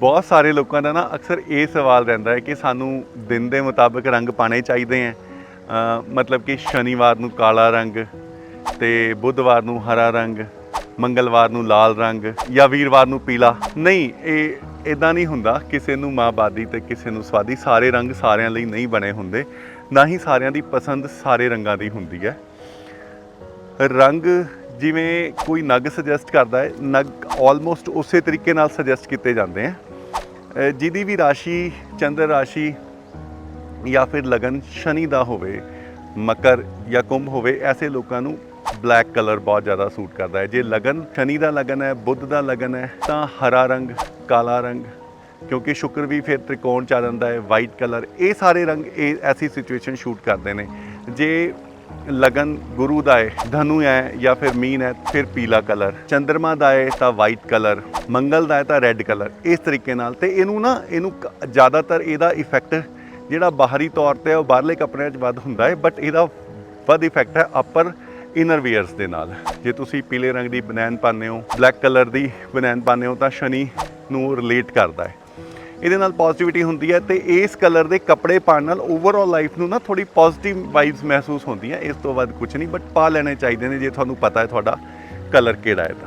ਬਹੁਤ ਸਾਰੇ ਲੋਕਾਂ ਦਾ ਨਾ ਅਕਸਰ ਇਹ ਸਵਾਲ ਰਹਿੰਦਾ ਹੈ ਕਿ ਸਾਨੂੰ ਦਿਨ ਦੇ ਮੁਤਾਬਕ ਰੰਗ ਪਾਣੇ ਚਾਹੀਦੇ ਹੈ। ਮਤਲਬ ਕਿ ਸ਼ਨੀਵਾਰ ਨੂੰ ਕਾਲਾ ਰੰਗ ਤੇ ਬੁੱਧਵਾਰ ਨੂੰ ਹਰਾ ਰੰਗ, ਮੰਗਲਵਾਰ ਨੂੰ ਲਾਲ ਰੰਗ ਜਾਂ ਵੀਰਵਾਰ ਨੂੰ ਪੀਲਾ। ਨਹੀਂ, ਇਹ ਇਦਾਂ ਨਹੀਂ ਹੁੰਦਾ। ਕਿਸੇ ਨੂੰ ਮਾਂਬਾਦੀ ਤੇ ਕਿਸੇ ਨੂੰ ਸਵਾਦੀ ਸਾਰੇ ਰੰਗ ਸਾਰਿਆਂ ਲਈ ਨਹੀਂ ਬਣੇ ਹੁੰਦੇ। ਨਾ ਹੀ ਸਾਰਿਆਂ ਦੀ ਪਸੰਦ ਸਾਰੇ ਰੰਗਾਂ ਦੀ ਹੁੰਦੀ ਹੈ। ਰੰਗ ਜਿਵੇਂ ਕੋਈ ਨਗ ਸੁਜੈਸਟ ਕਰਦਾ ਹੈ, ਨਗ ਆਲਮੋਸਟ ਉਸੇ ਤਰੀਕੇ ਨਾਲ ਸੁਜੈਸਟ ਕੀਤੇ ਜਾਂਦੇ ਆ ਜਿਹਦੀ ਵੀ ਰਾਸ਼ੀ, ਚੰਦਰ ਰਾਸ਼ੀ ਜਾਂ ਫਿਰ ਲਗਨ ਸ਼ਨੀ ਦਾ ਹੋਵੇ, ਮਕਰ ਜਾਂ ਕੁੰਭ ਹੋਵੇ, ਐਸੇ ਲੋਕਾਂ ਨੂੰ ਬਲੈਕ ਕਲਰ ਬਹੁਤ ਜ਼ਿਆਦਾ ਸੂਟ ਕਰਦਾ ਹੈ। ਜੇ ਲਗਨ ਸ਼ਨੀ ਦਾ ਲਗਨ ਹੈ, ਬੁੱਧ ਦਾ ਲਗਨ ਹੈ, ਤਾਂ ਹਰਾ ਰੰਗ, ਕਾਲਾ ਰੰਗ, ਕਿਉਂਕਿ ਸ਼ੁਕਰ ਵੀ ਫਿਰ ਤ੍ਰਿਕੋਣ ਚ ਆ ਜਾਂਦਾ ਹੈ ਵਾਈਟ ਕਲਰ, ਇਹ ਸਾਰੇ ਰੰਗ ਇਹ ਐਸੀ ਸਿਚੁਏਸ਼ਨ ਸ਼ੂਟ ਕਰਦੇ ਨੇ। ਜੇ ਲਗਨ ਗੁਰੂ ਦਾ ਹੈ ਧਨੂ ਹੈ ਜਾਂ ਫਿਰ ਮੀਨ ਹੈ ਫਿਰ ਪੀਲਾ ਕਲਰ। ਚੰ드ਰਮਾ ਦਾ ਹੈ ਤਾਂ ਵਾਈਟ ਕਲਰ, ਮੰਗਲ ਦਾ ਹੈ ਤਾਂ ਰੈੱਡ ਕਲਰ। ਇਸ ਤਰੀਕੇ ਨਾਲ ਤੇ ਇਹਨੂੰ ਨਾ, ਇਹਨੂੰ ਕ- ਜ਼ਿਆਦਾਤਰ ਇਹਦਾ ਇਫੈਕਟ ਜਿਹੜਾ ਬਾਹਰੀ ਤੌਰ ਤੇ ਉਹ ਬਾਹਰਲੇ ਕੱਪੜਿਆਂ 'ਚ ਵੱਧ ਹੁੰਦਾ ਹੈ ਬਟ ਇਹਦਾ ਵੱਧ ਇਫੈਕਟ ਹੈ ਅਪਰ ਇਨਰ ਵੀਅਰਸ ਦੇ ਨਾਲ। ਜੇ ਤੁਸੀਂ ਪੀਲੇ ਰੰਗ ਦੀ ਬਨੈਨ ਪਾਉਂਦੇ ਹੋ ਬਲੈਕ ਕਲਰ ਦੀ ਬਨੈਨ ਪਾਉਂਦੇ ਹੋ ਤਾਂ ਸ਼ਨੀ ਨੂੰ ਰਿਲੇਟ ਕਰਦਾ ਹੈ ਇਹਦੇ ਨਾਲ ਪੋਜ਼ਿਟਿਵਿਟੀ ਹੁੰਦੀ ਹੈ ਤੇ ਇਸ ਕਲਰ ਦੇ ਕੱਪੜੇ ਪਾਉਣ ਨਾਲ ਓਵਰਆਲ ਲਾਈਫ ਨੂੰ ਨਾ ਥੋੜੀ ਪੋਜ਼ਿਟਿਵ ਵਾਈਬਸ ਮਹਿਸੂਸ ਹੁੰਦੀਆਂ, ਇਸ ਤੋਂ ਵੱਧ ਕੁਝ ਨਹੀਂ ਬਟ ਪਾ ਲੈਣੇ ਚਾਹੀਦੇ ਨੇ ਜੇ ਤੁਹਾਨੂੰ ਪਤਾ ਹੈ ਤੁਹਾਡਾ ਕਲਰ ਕਿਹੜਾ ਹੈ ਤਾਂ।